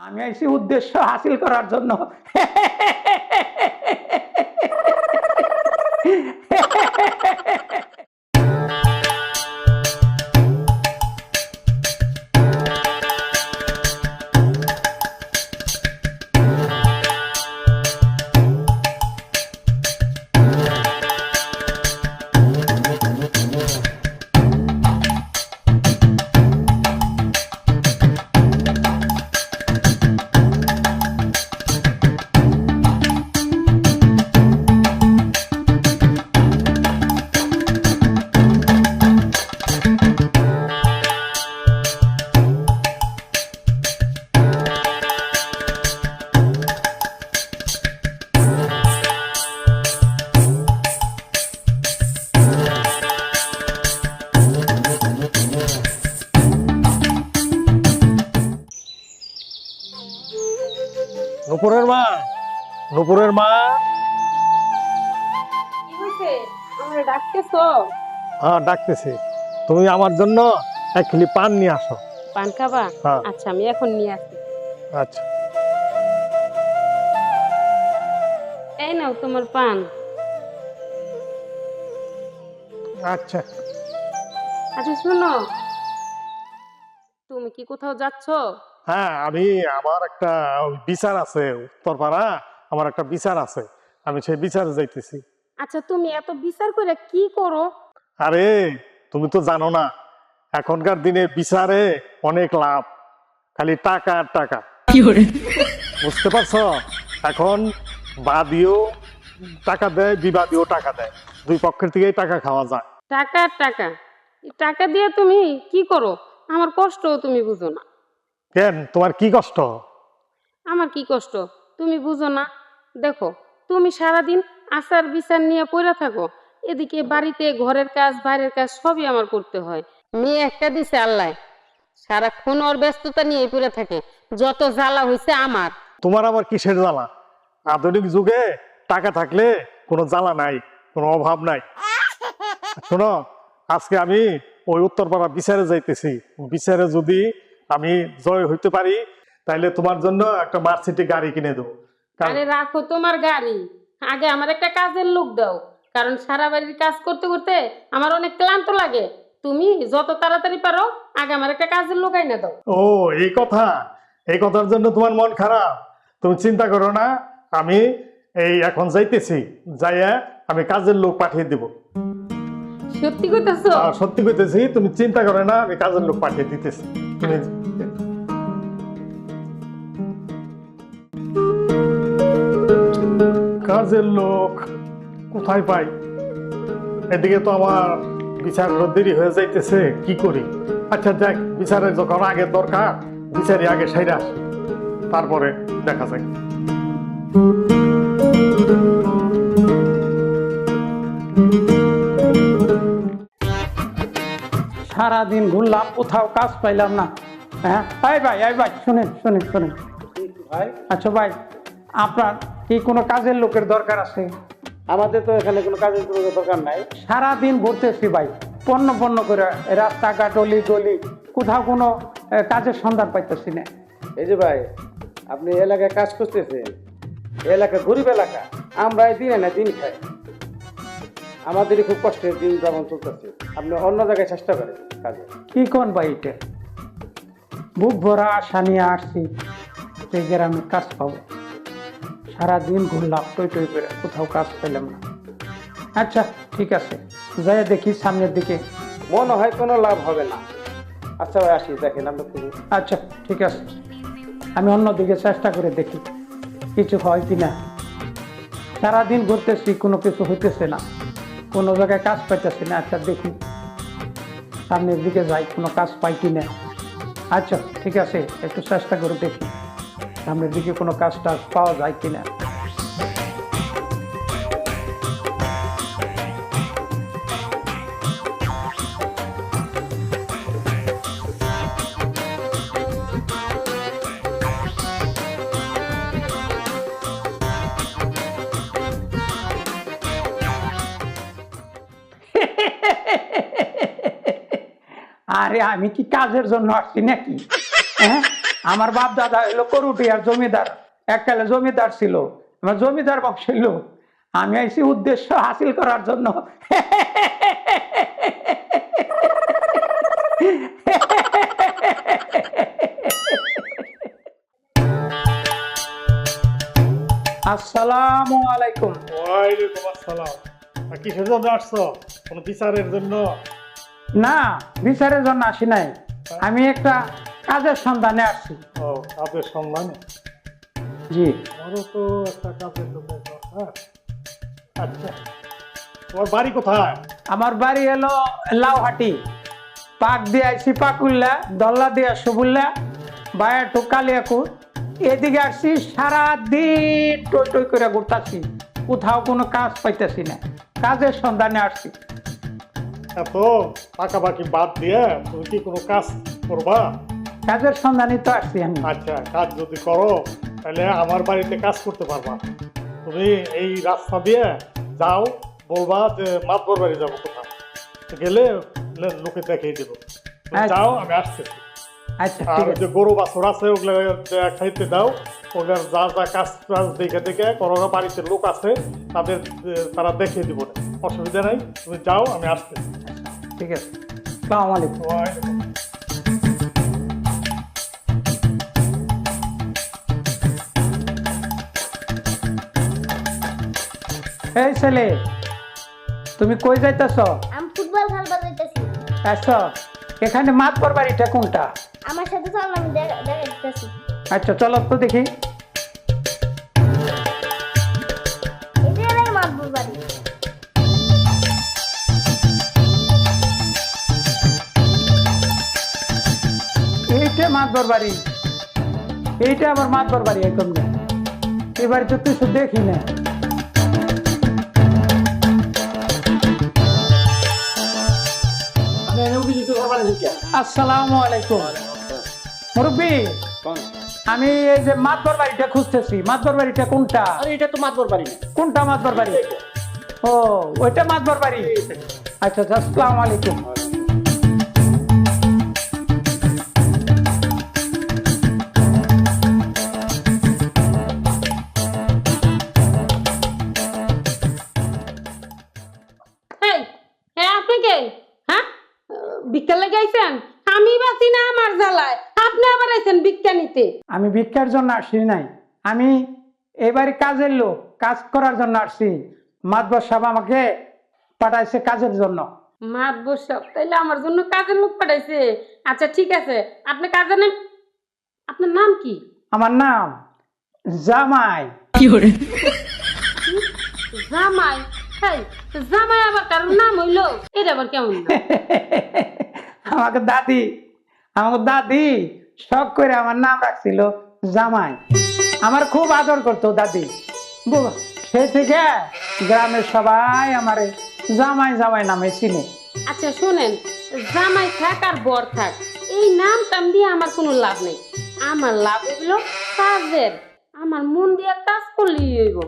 আমি এসে উদ্দেশ্য হাসিল করার জন্য। নুপুরের মা নুপুরের মা। কি হয়েছে? আমার ডাকতেছো? হ্যাঁ ডাকতেছি। তুমি আমার জন্য এক কিলি পান নিয়ে আসো। পান খাবা? হ্যাঁ। আচ্ছা আমি এখন নিয়ে আসি। আচ্ছা। এই নাও তোমার পান। আচ্ছা। আচ্ছা শোনো। তুমি কি কোথাও যাচ্ছ? হ্যাঁ আমি আমার একটা বিচার আছে উত্তরপাড়া আমার একটা বিচার আছে। আমি সেই বিচারে যাইতেছি। আচ্ছা তুমি এত বিচার করে কি করো? আরে তুমি তো জানো না এখনকার দিনে বিচারে অনেক লাভ খালি টাকা আর টাকা। বুঝতে পারছ? এখন বাদিও টাকা দেয় বিবাদীও টাকা দেয়। দুই পক্ষের থেকেই টাকা খাওয়া যায়। টাকা টাকা। টাকা দিয়ে তুমি কি করো? আমার কষ্ট তুমি বুঝো না। কেন? তোমার কি কষ্ট? আমার কি কষ্ট? তুমি বুঝো না। দেখো তুমি সারাদিন আচার বিচার নিয়ে পড়ে থাকো। এদিকে বাড়িতে ঘরের কাজ বাইরের কাজ সবই আমার করতে হয়। মেয়ে একটা দিছে আল্লাহ। সারাক্ষণ ওর ব্যস্ততা নিয়ে পড়ে থাকে। যত জ্বালা হয়েছে আমার। তোমার আবার কিসের জ্বালা? আধুনিক যুগে টাকা থাকলে কোনো জ্বালা নাই কোনো অভাব নাই। শোনো আজকে আমি ওই উত্তরপাড়া বিচারে যাইতেছি। বিচারে যদি আমি জয় হইতে পারি তাইলে তোমার জন্য একটা মার্সিটি গাড়ি কিনে দেবো। আরে রাখো তোমার গাড়ি। আগে আমার একটা কাজের লোক দাও। কারণ সারা বাড়ির কাজ করতে করতে আমার অনেক ক্লান্ত লাগে। তুমি যত তাড়াতাড়ি পারো আগে আমার একটা কাজের লোক আইনা দাও। ও এই কথা? এই কথার জন্য তোমার মন খারাপ? তুমি চিন্তা করো না আমি এই এখন যাইতেছি যাইয়া আমি কাজের লোক পাঠিয়ে দিব। সত্যি কইতাছো সত্যি কইতেছি তুমি চিন্তা করো না, আমি কাজের লোক পাঠিয়ে দিতেছি। তুমি কাজের লোক কোথায় পাই? এদিকে তো আমার বিচার দেরি হয়ে যাইতেছে, কি করি? আচ্ছা দেখ বিচারের যখন আগে দরকার বিচারি আগে সাইরা তারপরে দেখা যাক। সারাদিন ঘুরলাম কোথাও কাজ পাইলাম না। হ্যাঁ? এই ভাই আই ভাই শুনেন শুনেন শুনেন। ভাই। আচ্ছা ভাই আপনার কি কোনো কাজের লোকের দরকার আছে? আমাদের তো এখানে কোনো কাজের কোনো দরকার নাই। সারাদিন ঘুরতেছি ভাই পণ্য পণ্য করে রাস্তাঘাট অলি গলি কোথাও কোনো কাজের সন্ধান পাইতেছি না। এই যে ভাই আপনি এলাকায় কাজ করতেছেন এলাকা গরিব এলাকা আমরা এই দিনে না দিন খাই। আমাদেরই খুব কষ্টের দিন যেমন চলতেছে। আপনি অন্য জায়গায় চেষ্টা করেন। কি কোন ভাই এটা? বুক ভরা আশা নিয়ে আসছি সেই গ্রামে কাজ পাবো। সারাদিন ঘুরলাম টই টই করে কোথাও কাজ পেলাম না। আচ্ছা ঠিক আছে যাই দেখি সামনের দিকে। মনে হয় কোনো লাভ হবে না। আচ্ছা ভাই আসি দেখেন আমরা আচ্ছা ঠিক আছে। আমি অন্যদিকে চেষ্টা করে দেখি কিছু হয় কি না। সারাদিন ঘুরতেছি কোনো কিছু হইতেছে না। কোনো জায়গায় কাজ পাইতেছি না আচ্ছা দেখি। সামনের দিকে যাই, কোনো কাজ পাই কি না। আচ্ছা ঠিক আছে, একটু চেষ্টা করে দেখি, সামনের দিকে কোনো কাজ টাজ পাওয়া যায় কি না। আরে আমি কি কাজের জন্য আসছি নাকি? হ্যাঁ? আমার বাপ দাদা হলো করুটি আর জমিদার, এককালে জমিদার ছিল, আমার জমিদার বংশ ছিল। আমি আইছি উদ্দেশ্য হাসিল করার জন্য। আসসালামু আলাইকুম। ওয়ালাইকুম আসসালাম। কিসের জন্য আসছো? কোনো বিচারের জন্য? না বিচারের জন্য আসি নাই। আমি একটা কাজের সন্ধানে আসছি ও কাজের সন্ধানে? জি। আমারও তো একটা কাজের লোকের দরকার। আচ্ছা তোমার বাড়ি কোথায়? আমার বাড়ি এলো লাউহাটি। পাক দিয়ে আইসি পাকুল্লা দল্লা দিয়ে সুবুল্লা বায়া টু কালিয়াকুর এদিকে আসছি সারাদিন টই টই করে ঘুরতাছি। কোথাও কোনো কাজ পাইতেছি না। কাজের সন্ধানে আসছি। এত পাকাপাকি বাদ দিয়ে তুমি কি কোনো কাজ করবা? কাজের সন্ধানে তো আসছি আমি। আচ্ছা কাজ যদি করো তাহলে আমার বাড়িতে কাজ করতে পারবা। তুমি এই রাস্তা দিয়ে যাও বলবা যে মাতবর বাড়ি যাব কোথাও গেলে লোকে দেখিয়ে দেবো। আচ্ছা। যাও আমি আসতেছি আচ্ছা আর যে গরু বাছর আছে ওগুলো খাইতে দাও ওগুলোর যা যা কাজ টাজ দেখে দেখে কোনো বাড়িতে লোক আছে তাদের তারা দেখিয়ে দিব। না অসুবিধা নাই তুমি যাও আমি আসতেছি। ঠিক আছে। সালাম আলাইকুম। ওয়ালাইকুম এই ছেলে তুমি কই যাইতেছ? আমি ফুটবল খেলবার যাইতেছি। আচ্ছা এখানে মাতবর বাড়িটা কোনটা? আমার সাথে চল আমি দেখা দেখা আচ্ছা চলো তো দেখি। মাতবর বাড়ি। এইটা আবার মাতবর বাড়ি একদম না। এই বাড়ি তো কিছু দেখি না আসসালামু আলাইকুম। মুরব্বী আমি এই যে মাতবর বাড়িটা খুঁজতেছি। মাতবর বাড়িটা কোনটা? এটা তো মাতবর বাড়ি। কোনটা মাতবর বাড়ি? ও ওইটা মাতবর বাড়ি। আচ্ছা আচ্ছা আসসালামু আলাইকুম। ভিক্ষা লেগে আইছেন? আমি বাঁচি না আমার জ্বালায়। আপনি আবার আইছেন ভিক্ষা নিতে। আমি ভিক্ষার জন্য আসি নাই। আমি এবারে কাজের লোক কাজ করার জন্য আসছি মাতবর সাহেব আমাকে পাঠাইছে কাজের জন্য। মাত বসব তাইলে আমার জন্য কাজের লোক পাঠাইছে? আচ্ছা ঠিক আছে। আপনি কাজের নাম আপনার নাম কি? আমার নাম জামাই। জামাই? হেই জামাই আবার নাম হইল? এটা আবার কেমন আমাকে দাদি আমাকে দাদি শখ করে আমার নাম রাখছিল জামাই। আমার খুব আদর করতো দাদি। সে থেকে গ্রামের সবাই আমার জামাই জামাই নামে চিনে। আচ্ছা শোনেন জামাই থাক আর বর থাক এই নাম টাম দিয়ে আমার কোনো লাভ নেই। আমার লাভ হইল কাজের। আমার মন দিয়ে কাজ করলেই হইব।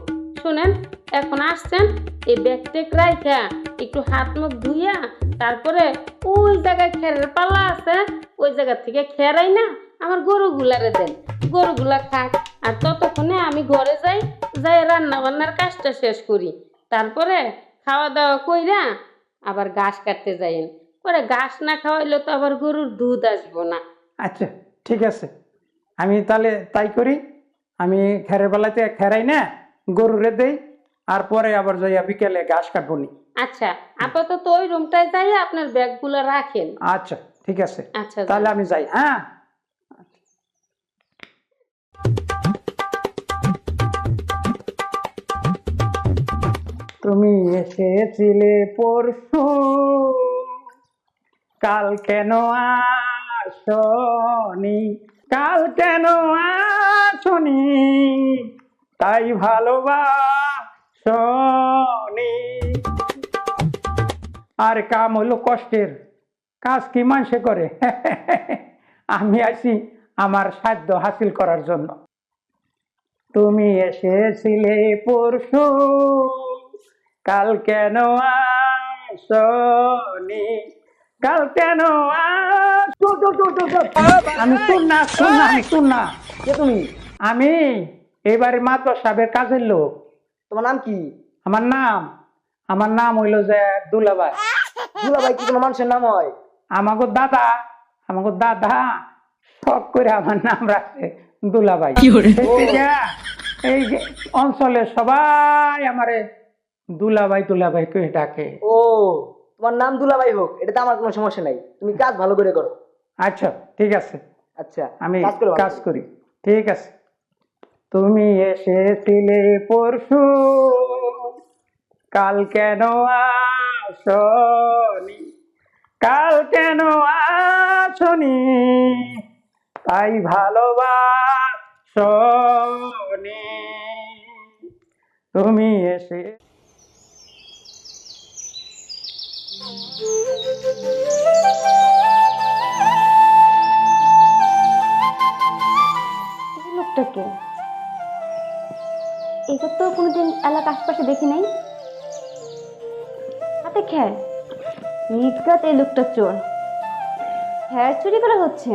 শোনেন, এখন আসছেন, এই ব্যাগ টেক রাইখা, একটু হাত মুখ ধুইয়া, তারপরে ওই জায়গায় খেরের পাল্লা আছে, ওই জায়গা থেকে খেরাই না আমার গরুগুলারে দেন। গরুগুলা খাক, আর ততক্ষণে আমি ঘরে যাই যাই রান্না বান্নার কাজটা শেষ করি। তারপরে খাওয়া দাওয়া কইরা আবার ঘাস কাটতে যাইন। পরে ঘাস না খাওয়াইলে তো আবার গরুর দুধ আসব না। আচ্ছা ঠিক আছে। আমি তাহলে তাই করি, আমি খেরের বেলাতে খেরাই না গরুরে দেই আর পরে আবার যাইয়া বিকেলে ঘাস কাটবো নি আচ্ছা আপাতত ওই রুমটায় যাই আপনার ব্যাগগুলো রাখেন। আচ্ছা ঠিক আছে। আচ্ছা তাহলে আমি যাই হ্যাঁ? তুমি এসেছিলে পরশু কাল কেন আসনি? কাল কেন আসনি? তাই ভালোবাসনি আর কাম হলো কষ্টের কাজ কি মানুষে করে? আমি আছি আমার সাধ্য হাসিল করার জন্য। তুমি এসেছিলে পরশু কাল কেন আসনি কাল কেন আস-। আমি শুন না শুন না আমি শুন না কে তুমি? আমি এবারে মাত্র সাহেবের কাজের লোক। তোমার নাম কি? আমার নাম আমার নাম হইল যে দুলাভাই। দুলাভাই কি কোনো মানুষের নাম হয়? আমাকে দাদা আমাকে দাদা। শখ করে আমার নাম রাখছে দুলাভাই। এই যে অঞ্চলে সবাই আমারে দুলাভাই দুলাভাই করে ডাকে। ও তোমার নাম দুলাভাই হোক এটাতে আমার কোনো সমস্যা নাই। তুমি কাজ ভালো করে করো। আচ্ছা ঠিক আছে। আচ্ছা আমি কাজ কাজ করি। ঠিক আছে। তুমি এসেছিলে পরশু। কাল কেন আসনি? কাল কেন আসনি? তাই ভালোবাসনি। তুমি এসে এই লোকটাকে এটা তো কোনোদিন এলাকা আশপাশে দেখি নাই। হাতে খ্যার নিকাত এই লোকটা চোর। খ্যার চুরি করা হচ্ছে।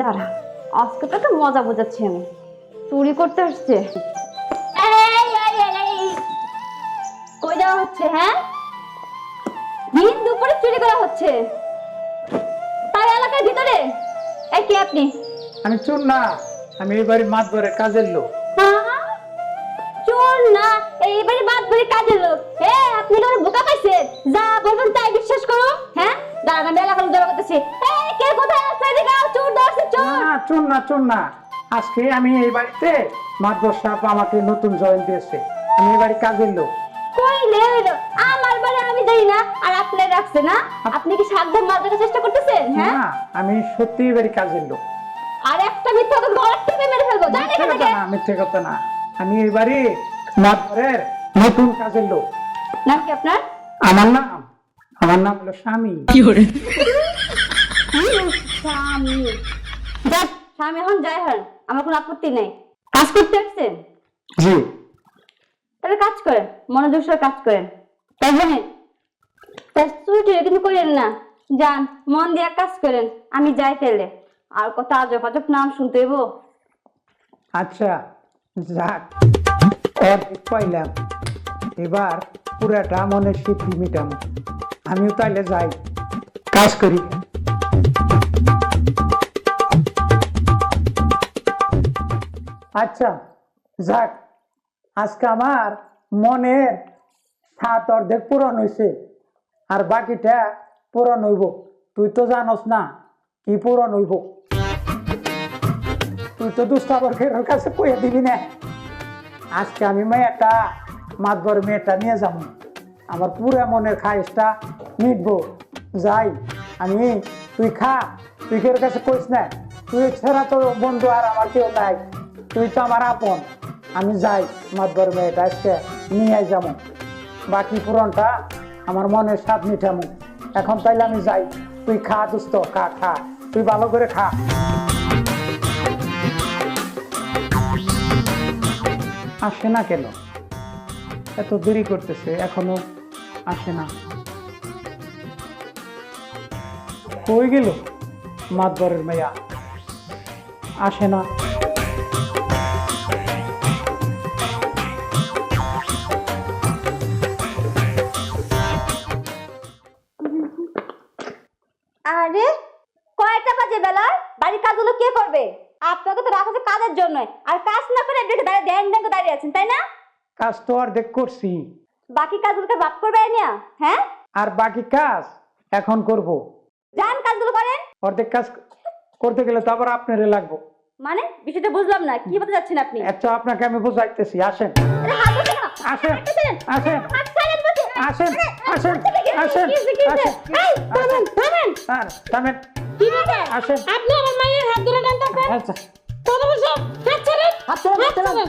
দাঁড়া আজকে তো একটা মজা বোঝাচ্ছি আমি। চুরি করতে আসছে। কই যাওয়া হচ্ছে হ্যাঁ? দিন দুপুরে চুরি করা হচ্ছে। তাই এলাকার ভিতরে? এই কে আপনি? আমি চুন না আমি এবারে মাতবরের কাজের লোক। করে কাজের লোক। হে আপনি আমার বোকা পাইছেন যা বলবেন তাই বিশ্বাস করো। হ্যাঁ দাঁড়ান এলাকার লোক জড়ো করতেছে এই কে কোথায় আছে এদিকে? আও, চোর ধরছে চোর! না চুন না চুন না। আজকে আমি এই বাড়িতে মাতবর সাহেব আমাকে নতুন জয়েন দিয়েছে। আমি এই বাড়ির কাজের লোক। কইলে হইল আমার বাড়ি আমি জানি না আর আপনি রাখছে না? আপনি কি সাবধান মারার চেষ্টা করতেছেন হ্যাঁ না আমি সত্যি এই বাড়ির কাজের লোক। আর একটা মিথ্যা কথা গলার টিপে মেরে ফেলব। জানেন কথা না মিথ্যে কথা না। আমি এই বাড়ির মাতবরের নতুন কাজের লোক। নাম কি আপনার? আমার নাম আমার নাম হলো স্বামী। স্বামী। যাক স্বামী এখন যাই হন আমার কোনো আপত্তি নেই। কাজ করতে আসছেন? জি। তাহলে কাজ করেন মনোযোগ সহ কাজ করেন। তাই জানেন তাই চুরি কিন্তু করেন না। যান মন দিয়ে কাজ করেন আমি যাই তাহলে। আর কত আজব আজব নাম শুনতে হইব। আচ্ছা যাক। অর্ধেক পাইলাম এবার পুরাটা মনের স্মৃতি মিটাম। আমিও তাইলে যাই। কাজ করি। আচ্ছা যাক। আজকে আমার মনের সাত অর্ধেক পূরণ হয়েছে আর বাকিটা পূরণ হইব। তুই তো জানোস না কি পূরণ হইব। তুই তো দুষ্টাবর্গের কাছে কয়ে দিবি না। আজকে আমি মেয়েটা মাতবর মেয়েটা নিয়ে যাব। আমার পুরো মনের খাইসটা মিটবো। যাই, আমি, তুই খা, তুই কেউ কাছে কইস না? তুই ছাড়া তো বন্ধু আর আমার কেউ নাই। তুই তো আমার আপন। আমি যাই মাতবর মেয়েটা আজকে নিয়ে যাব। বাকি পূরণটা আমার মনের স্বাদ মিটামু এখন তাইলে আমি যাই। তুই খা দুস্থ খা খা। তুই ভালো করে খা। আসে না কেন? এত দেরি করতেছে, এখনও আসে না। কই গেল মাতবরের মেয়া। আসে না। আরে, কয়টা বাজে বেলার? বাড়ির কাজগুলো কে করবে? আপনাকে তো রাখা কাজের জন্য আর কাজ না করে করে দাঁড়িয়ে আছেন, তাই না? কাজ তো অর্ধেক করছি। বাকি কাজগুলোকে বাপ করবে না হ্যাঁ? আর বাকি কাজ এখন করব। যান কাজগুলো করেন। অর্ধেক কাজ করতে গেলে তো আবার আপনারে লাগবো। মানে? বিষয়টা বুঝলাম না কি বলতে যাচ্ছেন আপনি? একটা আপনাকে আমি বুঝাইতেছি আসেন। আসেন। আসেন। আসেন আসেন আসেন? আসেন থামেন, থামেন। কি ব্যাপার আসেন। আপনি আমার মায়ের হাত ধরে টানতেছেন আচ্ছা। কত বছর হাত ছাড়েন। হাত ছাড়েন,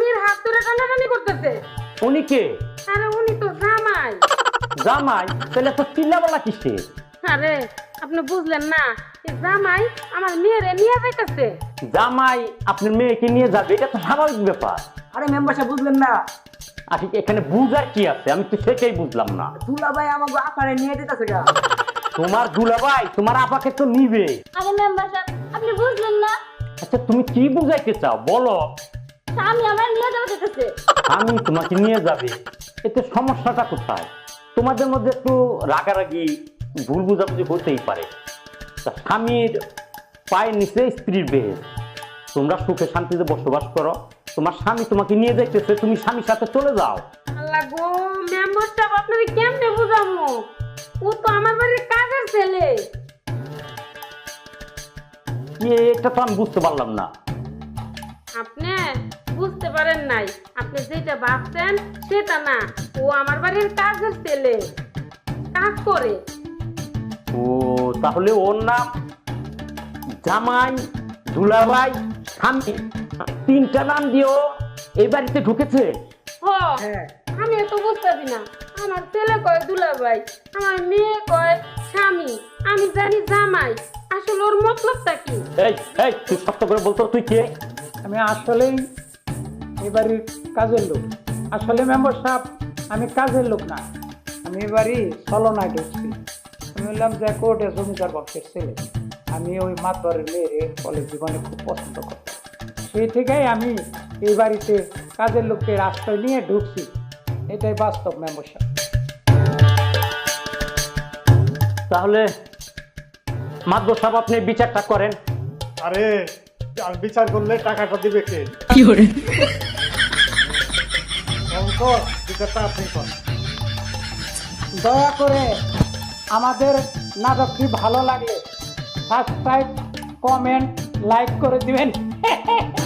মেয়ের হাত ধরে টানাটানি করতেছে। উনি কে? আরে উনি তো জামাই। জামাই? তাহলে তো চিল্লাবেলা কিসে আরে আপনি বুঝলেন না এই জামাই আমার মেয়েরে নিয়ে যাইতেছে। জামাই আপনার মেয়েকে নিয়ে যাবে এটা তো স্বাভাবিক ব্যাপার। আরে মেম্বার সাহেব বুঝলেন না? আর এখানে বুঝার কি আছে? আমি তো সেটাই বুঝলাম না। দুলা ভাই আমাকে আকারে নিয়ে যেতেছে গা। তোমার দুলাভাই তোমার আপাকে তো নিবে। আরে মেম্বার সাহেব আপনি বুঝলেন না? আচ্ছা তুমি কি বুঝাইতে চাও? বলো। স্বামী আমার নিয়ে যাওয়া যেতেছে। আমি তোমাকে নিয়ে যাবে। এতে সমস্যাটা কোথায়? তোমাদের মধ্যে একটু রাগারাগি ভুল বুঝাবুঝি হতেই পারে। তা স্বামীর পায়ের নিচে স্ত্রীর তোমরা সুখে শান্তিতে বসবাস করো। তোমার স্বামী তোমাকে নিয়ে যাইতেছে তুমি স্বামীর সাথে চলে যাও। আল্লাহ গো মেম্বার সাহেব আপনাকে কেমনে বুঝামো ও তো আমার বাড়ির কাজের ছেলে। এটা তো আমি বুঝতে পারলাম না। আপনি? বুঝতে পারেন নাই। আপনি যেটা ভাবছেন সেটা না। ও আমার বাড়ির কাজের ছেলে। কাজ করে। ও তাহলে ওর নাম জামাই দুলাভাই স্বামী তিনটা নাম দিও এই বাড়িতে ঢুকেছে? হ আমি তো বুঝতেছি না। আমার ছেলে কয় দুলাভাই আমার মেয়ে কয় স্বামী। আমি জানি জামাই। আসলে ওর মতলবটা কি? এই এই তুই সত্য করে বলতো তুই কে? আমি আসলেই এই বাড়ির কাজের লোক। আসলে মেম্বার সাহেব আমি কাজের লোক না। আমি এই বাড়ি চলনা ঢুকছি। আমি বললাম যে কোর্টে জমিদার বংশের ছেলে। আমি ওই মাতবারের মেয়েরে কলেজ জীবনে খুব পছন্দ করতাম সেই থেকেই আমি এই বাড়িতে কাজের লোককে আশ্রয় নিয়ে ঢুকছি। এটাই বাস্তব মেম্বার সাহেব। তাহলে মাদ্র সাহেব আপনি বিচারটা করেন। আরে আর বিচার করলে টাকাটা দিবে কে? এখন কর, দয়া করে আমাদের নাটকটি ভালো লাগলে সাবস্ক্রাইব কমেন্ট লাইক করে দিবেন।